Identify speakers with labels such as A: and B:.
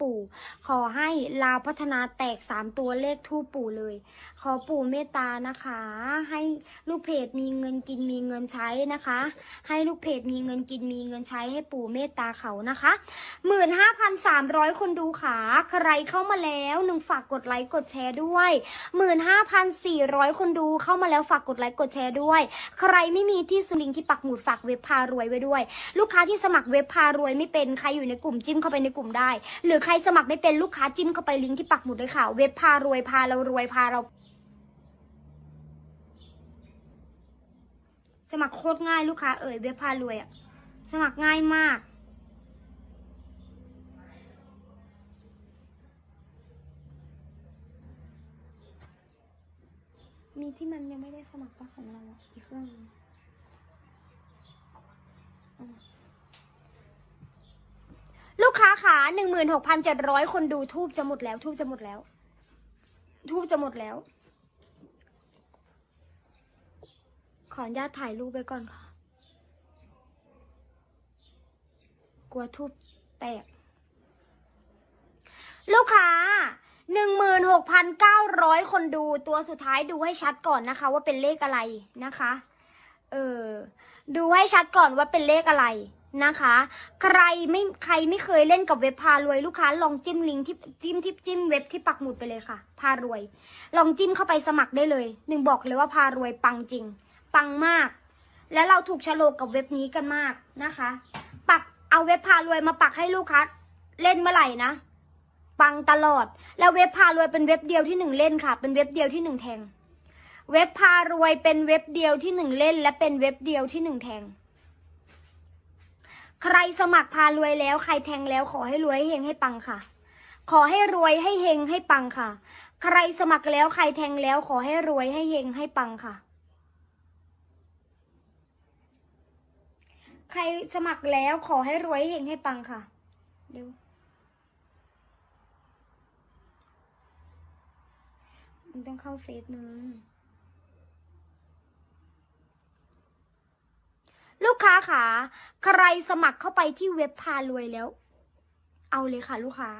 A: ปู่ ขอให้ลาวพัฒนาแตกสามตัวเลขทูปปู่เลย ขอปู่เมตตานะคะ ให้ลูกเพจมีเงินกินมีเงินใช้นะคะ ให้ลูกเพจมีเงินกินมีเงินใช้ให้ปู่เมตตาเขานะคะหมื่นห้าพันสามร้อยคนดูขาใครเข้ามาแล้วหนึ่งฝากกดไลค์กดแชร์ด้วยหมื่นห้าพันสี่ร้อยคนดูเข้ามาแล้วฝากกดไลค์กดแชร์ด้วย ใครไม่มีที่สลิงที่ปักหมุดฝากเว็บพารวยไว้ด้วย ลูกค้าที่สมัครเว็บพารวยไม่เป็นใครอยู่ในกลุ่มจิ้มเข้าไปในกลุ่มได้หรือรือใครสมัครไม่เป็นลูกค้าจิ้มเข้าไปลิงก์ที่ปักหมุดเลยค่ะ เว็บพารวยพาเรารวยพาเรา สมัครโคตรง่ายลูกค้าเอ่ยเว็บพารวยอะสมัครง่ายมากมีที่มันยังไม่ได้สมัครปะของเราอีกเครื่องนึงเอามาลู กค้าขาหนึ่งหมื่นหกพันเจ็ดร้อยคนดูทูบจะหมดแล้ว ทูบจะหมดแล้ว ทูบจะหมดแล้ว ขออนุญาตถ่ายรูปไปก่อนค่ะ กลัวทูบแตก ลูกค้าหนึ่งหมื่นหกพันเก้าร้อยคนดูตัวสุดท้ายดูให้ชัดก่อนนะคะ ว่าเป็นเลขอะไรนะคะ เออ ดูให้ชัดก่อนว่าเป็นเลขอะไร นะคะ ใครไม่ใครไม่เคยเล่นกับเว็บพารวยลูกค้า ลองจิ้มลิงก์ที่จิ้มที่จิ้มเว็บที่ปักหมุดไปเลยค่ะ พารวย ลองจิ้มเข้าไปสมัครได้เลยหนึ่งบอกเลยว่าพารวยปังจริง ปังมาก และเราถูกฉลกกับเว็บนี้กันมากนะคะ ปักเอาเว็บพารวยมาปักให้ลูกค้าเล่นเมื่อไหร่นะปังตลอด แล้วเว็บพารวยเป็นเว็บเดียวที่หนึ่งเล่นค่ะ เป็นเว็บเดียวที่หนึ่งแทง เว็บพารวยเป็นเว็บเดียวที่หนึ่งเล่น และเป็นเว็บเดียวที่หนึ่งแทง ใครสมัครพารวยแล้ว ใครแทงแล้วขอให้รวยให้เฮงให้ปังค่ะ ขอให้รวยให้เฮงให้ปังค่ะ ใครสมัครแล้วใครแทงแล้วขอให้รวยให้เฮงให้ปังค่ะ ใครสมัครแล้วขอให้รวยให้เฮงให้ปังค่ะเร็วมึงต้องเข้าเฟซมึง ลูกค้าค่ะใครสมัครเข้าไปที่เว็บพารวยแล้ว เอาเลยค่ะ ลูกค้า